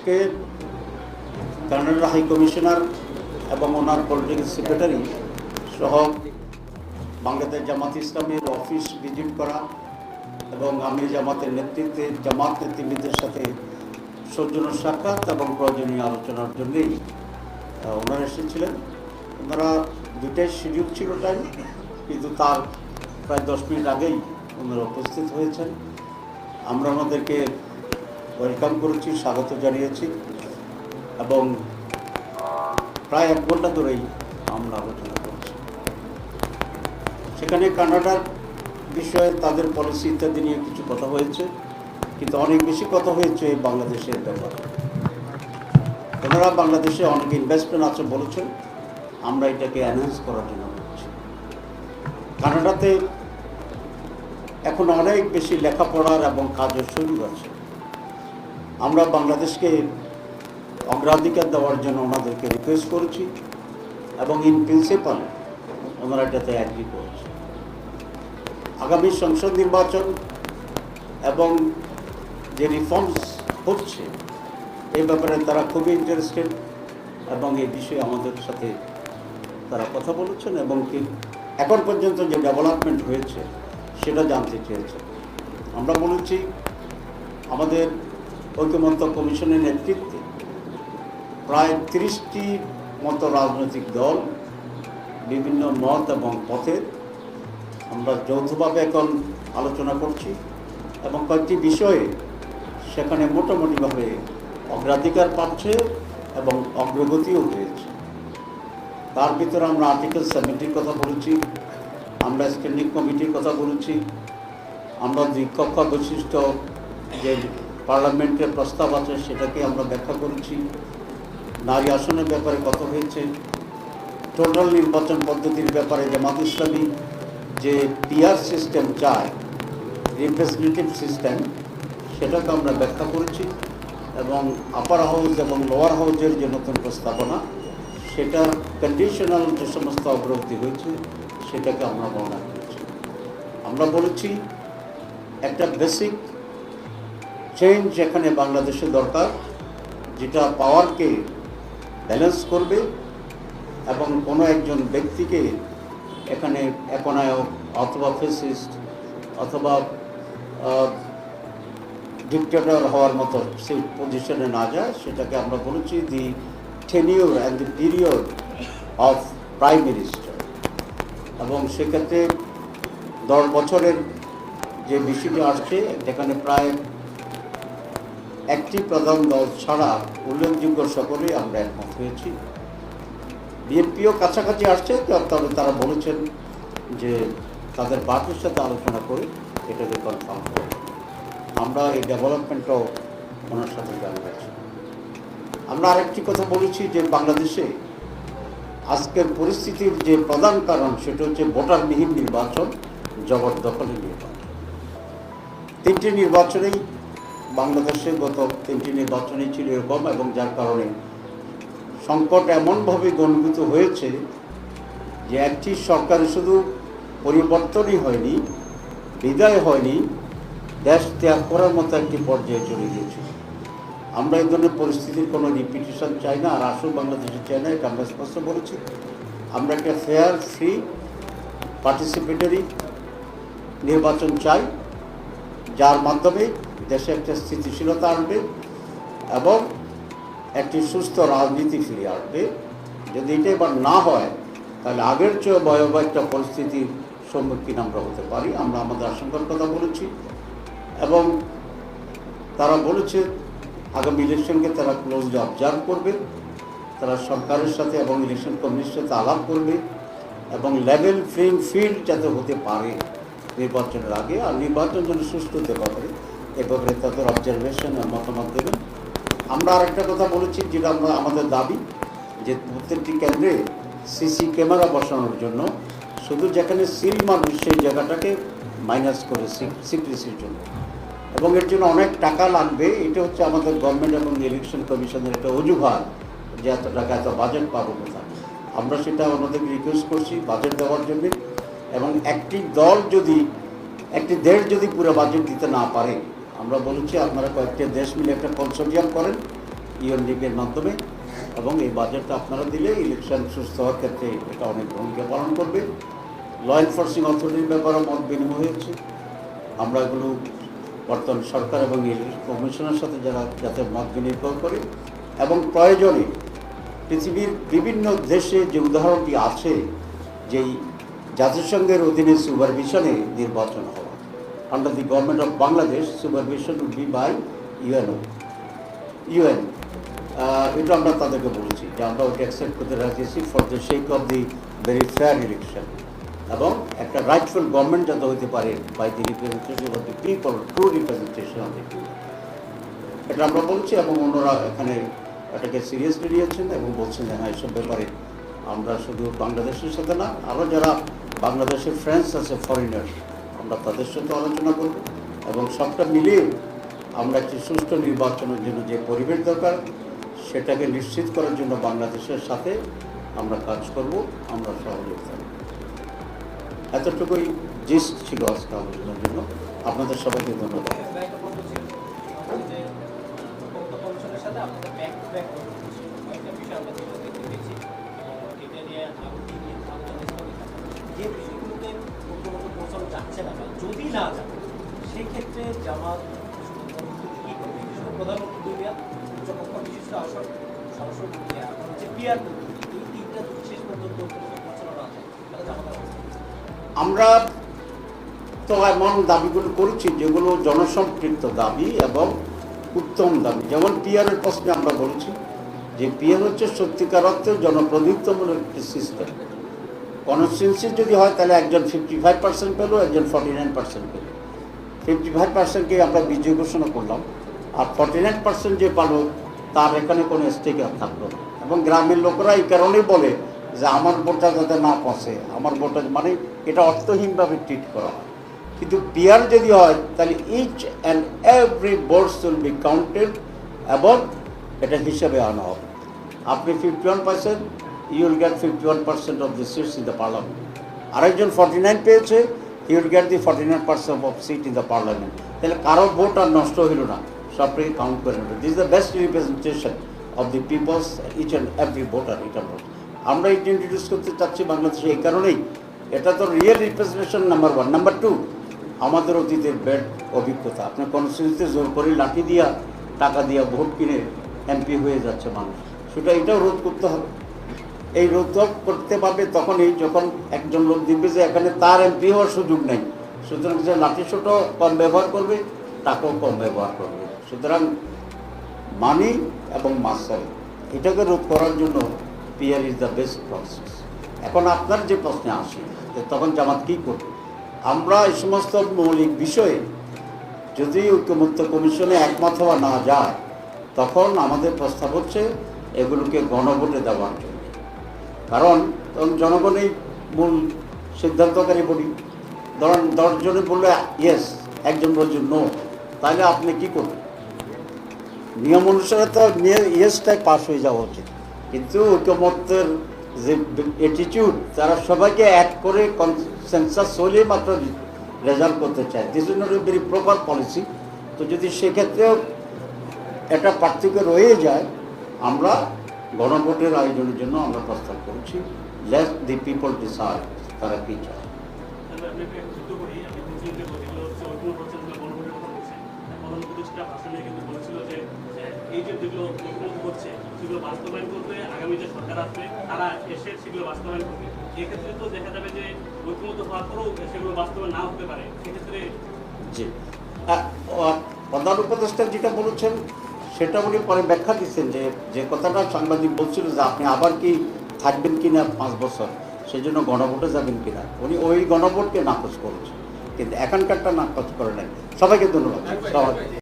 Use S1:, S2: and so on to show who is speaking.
S1: আজকে কানাডার high commissioner এবং ওনার পলিটিক্যাল সেক্রেটারি সহ বাংলাদেশ জামাত ইসলামের অফিস ভিজিট করা এবং আমি জামাতের নেতৃত্বে জামাত নেতৃবৃন্দের সাথে সৌজন্য সাক্ষাৎ এবং প্রয়োজনীয় আলোচনার জন্যেই ওনারা এসেছিলেন। ওনারা দুটাই শিডিউল ছিল টাইম কিন্তু তার প্রায় দশ মিনিট আগেই ওনারা উপস্থিত হয়েছেন। আমরা ওনাদেরকে ওয়েলকাম করেছি, স্বাগত জানিয়েছি এবং প্রায় এক ঘণ্টা ধরেই আমরা আলোচনা করছি। সেখানে কানাডার বিষয়ে তাদের পলিসি ইত্যাদি নিয়ে কিছু কথা হয়েছে, কিন্তু অনেক বেশি কথা হয়েছে এই বাংলাদেশের ব্যাপারে। ওনারা বাংলাদেশে অনেক ইনভেস্টমেন্ট আছে বলেছেন, আমরা এটাকে অ্যানাউন্স করার জন্য বলছি। কানাডাতে এখন অনেক বেশি লেখাপড়ার এবং কাজের সুযোগ আছে। আমরা বাংলাদেশকে অগ্রাধিকার দেওয়ার জন্য ওনাদেরকে রিকোয়েস্ট করেছি এবং ইন প্রিন্সিপাল ওনারা এটাতে অ্যাগ্রি করেছে। আগামী সংসদ নির্বাচন এবং যে রিফর্মস হচ্ছে, এই ব্যাপারে তারা খুবই ইন্টারেস্টেড এবং এই বিষয়ে আমাদের সাথে তারা কথা বলেছেন এবং কি এখন পর্যন্ত যে ডেভেলপমেন্ট হয়েছে, সেটা জানতে চেয়েছে আমরা বলেছি, আমাদের ঐক্যমত্য কমিশনের নেতৃত্বে প্রায় তিরিশটি মতো রাজনৈতিক দল, বিভিন্ন মত এবং পথের আমরা যৌথভাবে এখন আলোচনা করছি এবং কয়েকটি বিষয়ে সেখানে মোটামুটিভাবে অগ্রাধিকার পাচ্ছে এবং অগ্রগতিও হয়েছে। তার ভিতরে আমরা আর্টিকেল সেভেন্টির কথা বলেছি, আমরা স্ট্যান্ডিং কমিটির কথা বলেছি, আমরা দ্বিকক্ষ বৈশিষ্ট্য যে পার্লামেন্টের প্রস্তাব আছে, সেটাকে আমরা ব্যাখ্যা করেছি। নারী আসনের ব্যাপারে কথা হয়েছে। টোটাল নির্বাচন পদ্ধতির ব্যাপারে জামাত ইসলামী যে পিআর সিস্টেম চায় রিপ্রেজেন্টেটিভ সিস্টেম সেটাকে আমরা ব্যাখ্যা করেছি এবং আপার হাউস এবং লোয়ার হাউসের যে নতুন প্রস্তাবনা সেটা কন্ডিশনাল যে সমস্ত অগ্রগতি হয়েছে, সেটাকে আমরা বর্ণনা করেছি। আমরা বলেছি, একটা বেসিক চেঞ্জ এখানে বাংলাদেশে দরকার, যেটা পাওয়ারকে ব্যালেন্স করবে এবং কোনো একজন ব্যক্তিকে এখানে একনায়ক অথবা ফেসিস্ট অথবা ডিক্টেটর হওয়ার মতো সেই পজিশনে না যায়, সেটাকে আমরা বলেছি the tenure and the period of prime minister এবং সেক্ষেত্রে দশ বছরের যে বিষয়টি আসছে, যেখানে প্রায় একটি প্রধান দল ছাড়া উল্লেখযোগ্য সকলেই আমরা একমত হয়েছি। বিএনপিও কাছাকাছি আসছে তবে তারা বলেছেন যে তাদের পার্টির সাথে আলোচনা করে এটাকে কনফার্ম করে আমরা এই ডেভেলপমেন্টটাও ওনার সাথে জানিয়েছি আমরা আরেকটি কথা বলেছি যে বাংলাদেশে আজকের পরিস্থিতির যে প্রধান কারণ, সেটা হচ্ছে ভোটারবিহীন নির্বাচন জবরদখলের নির্বাচন। তিনটি নির্বাচনেই বাংলাদেশে গত তিনটি নির্বাচনই ছিল এরকম এবং যার কারণে সংকট এমনভাবে গণভূত হয়েছে যে একটি সরকার শুধু পরিবর্তনই হয়নি, বিদায় হয়নি, দেশ ত্যাগ করার মতো একটি পর্যায়ে চলে গিয়েছিল আমরা এই ধরনের পরিস্থিতির কোনো রিপিটেশন চাই না। আর আসল বাংলাদেশে চাই না এটা আমরা স্পষ্ট বলেছি, আমরা একটা ফেয়ার ফ্রি পার্টিসিপেটরি নির্বাচন চাই, যার মাধ্যমে দেশে একটা স্থিতিশীলতা আনবে এবং একটি সুস্থ রাজনীতি ফিরে আসবে। যদি এটা এবার না হয়, তাহলে আগের চেয়ে ভয়াবহ একটা পরিস্থিতির সম্মুখীন আমরা হতে পারি। আমরা আমাদের আশঙ্কার কথা বলেছি এবং তারা বলেছে, আগামী ইলেকশনকে তারা ক্লোজলি অবজার্ভ করবে। তারা সরকারের সাথে এবং ইলেকশন কমিশনের সাথে আলাপ করবে এবং লেভেল ফ্রেম ফিল্ড যাতে হতে পারে নির্বাচনের আগে, আর নির্বাচন যেন সুস্থ হতে পারে। এ ব্যাপারে তাদের অবজারভেশন আর মতামত দেবেন। আমরা আরেকটা কথা বলেছি, যেটা আমরা আমাদের দাবি, যে প্রত্যেকটি কেন্দ্রে সিসি ক্যামেরা বসানোর জন্য শুধু যেখানে সিল মানুষ সেই জায়গাটাকে মাইনাস করে সিক্রেসির জন্য। এবং এর জন্য অনেক টাকা লাগবে, এটা হচ্ছে আমাদের গভর্নমেন্ট এবং ইলেকশন কমিশনের একটা অজুহাত, যে এত টাকা, এত বাজেট পাবো কোথায়। আমরা সেটা ওনাদেরকে রিকোয়েস্ট করছি বাজেট দেওয়ার জন্য। এবং একটি দল যদি, একটি দেশ যদি পুরো বাজেট দিতে না পারে আমরা বলেছি আপনারা কয়েকটি দেশ মিলে একটা কনসোর্টিয়াম করেন ইউএনডিপির মাধ্যমে, এবং এই বাজেটটা আপনারা দিলে ইলেকশন সুস্থ হওয়ার ক্ষেত্রে এটা অনেক ভূমিকা পালন করবে। ল এনফোর্সিং অথরিটির ব্যাপারে মত বিনিময় হয়েছে। আমরা এগুলো বর্তমান সরকার এবং কমিশনের সাথে যারা যাতে মত বিনিময় করে, এবং প্রয়োজনে পৃথিবীর বিভিন্ন দেশে যে উদাহরণটি আছে, যেই জাতিসংঘের অধীনে সুপারভিশনে নির্বাচন হওয়া under the government of Bangladesh supervision would be by UNO UN এটা আমরা তাদেরকে বলেছি যে আমরা ওটা অ্যাকসেপ্ট করতে রাজি আছি for the sake of the very fair election এবং একটা রাইটফুল গভর্নমেন্ট যাতে হতে পারে by the representation of the people true representation of the people এটা আমরা বলছি এবং অন্যরা এখানে এটাকে সিরিয়াসলি নিয়েছেন এবং বলছেন যে হ্যাঁ এসব ব্যাপারে আমরা শুধু বাংলাদেশের সাথে না আরও যারা বাংলাদেশের ফ্রেন্ডস আছে ফরেনার আমরা তাদের সাথে আলোচনা করব এবং সবটা মিলিয়ে আমরা একটি সুষ্ঠু নির্বাচনের জন্য যে পরিবেশ দরকার, সেটাকে নিশ্চিত করার জন্য বাংলাদেশের সাথে আমরা কাজ করব, আমরা সহযোগিতা। এতটুকুই জিস্ট ছিল আজকে আলোচনার জন্য আপনাদের সবাইকে ধন্যবাদ
S2: আমরা
S1: তো এমন দাবিগুলো করেছি যেগুলো জনসম্পৃক্ত দাবি এবং উত্তম দাবি। যেমন পিয়ারের প্রশ্নে আমরা বলেছি যে পিয়ার হচ্ছে সত্যিকার অর্থে জনপ্রতিনিধিত্বমূলক একটি সিস্টেম কনস্টিটুয়েন্সি যদি হয় তাহলে একজন ফিফটি ফাইভ পার্সেন্ট পেল, একজন ফর্টি নাইন পার্সেন্ট পেল। ফিফটি ফাইভ পার্সেন্টকে আমরা বিজয় ঘোষণা করলাম। আর ফর্টি নাইন পার্সেন্ট যে পালো, তার এখানে কোনো স্টেকার থাকল না। এবং গ্রামের লোকেরা এই কারণেই বলে যে আমার ভোটটা যাতে না পৌঁছে আমার ভোটটা মানে এটা অর্থহীনভাবে ট্রিট করা কিন্তু পিয়ার যদি হয়, তাহলে each and every votes will be counted এবং এটা হিসেবে আনা হবে। আপনি fifty one percent you will get fifty one percent of the seats in the parliament আরেকজন ফর্টি নাইন পেয়েছে he will get the forty nine percent of seat in the parliament তাহলে কারও ভোট আর নষ্ট হইল না, সবটাকে কাউন্ট করে নেবে। This the best representation of the peoples each and every voter vote আমরা এটা ইন্ট্রোডিউস করতে চাচ্ছি বাংলাদেশে এই কারণেই। এটা তো real representation number one number two আমাদের অতীতের বেড অভিজ্ঞতা। আপনার কনস্টিটিউন্সিতে জোর করে লাঠি দিয়া, টাকা দিয়া ভোট কিনে এমপি হয়ে যাচ্ছে মানুষ। সেটা এটাও রোধ করতে হবে। এই রোধ করতে পারবে তখনই যখন একজন লোক দেখবে যে এখানে তার এমপি হওয়ার সুযোগ নেই, সুতরাং যে লাঠি ছোটো কম ব্যবহার করবে, টাকাও কম ব্যবহার করবে। সুতরাং মানি এবং মাসাল এটাকে রোধ করার জন্য PR is the best process এখন আপনার যে প্রশ্নে আসি তখন জামাত কী করবে? আমরা এই সমস্ত মৌলিক বিষয়ে যদি ঐক্যমত্য কমিশনে একমত হওয়া না যায়, তখন আমাদের প্রস্তাব হচ্ছে এগুলোকে গণভোটে দেওয়ার জন্য। কারণ তখন জনগণই মূল সিদ্ধান্তকারী বলি ধরেন দশজনে বললে ইয়েস একজন বলছে নো তাহলে আপনি কি করবেন? নিয়ম অনুসারে তো ইয়েসটাই পাস হয়ে যাওয়া উচিত। কিন্তু ঐক্যমত্যের যে অ্যাটিটিউড তারা সবাইকে অ্যাড করে কনসেন্সাস হলে মাত্র রেজাল্ট করতে চায়। This is not a very proper policy তো যদি সেক্ষেত্রেও একটা পার্থক্য রয়ে যায়, আমরা গণভোটের আয়োজনের জন্য আমরা প্রস্তাব করছি লেট দি পিপল ডিসাইড তারা কী চায়।
S3: যে যেগুলো হচ্ছে সেগুলো বাস্তবায়ন করতে আগামী যে সরকার আসবে তারা এসে সেগুলো বাস্তবায়ন করবে। এক্ষেত্রে তো দেখা যাবে যে ঐক্যমত হওয়ার পরেও সেগুলো বাস্তবায়ন না হতে পারে। সেক্ষেত্রে
S1: জি। প্রধান উপদেষ্টা যেটা বলেছেন সেটা উনি পরে ব্যাখ্যা দিচ্ছেন যে যে কথাটা সাংবাদিক বলছিল যে আপনি আবার কি থাকবেন কিনা পাঁচ বছর সেই জন্য গণভোটে যাবেন কিনা। উনি ওই গণভোটকে নাকচ করেছেন। কিন্তু এখানকারটা নাকচ করে নাই। সবাইকে ধন্যবাদ। সবাই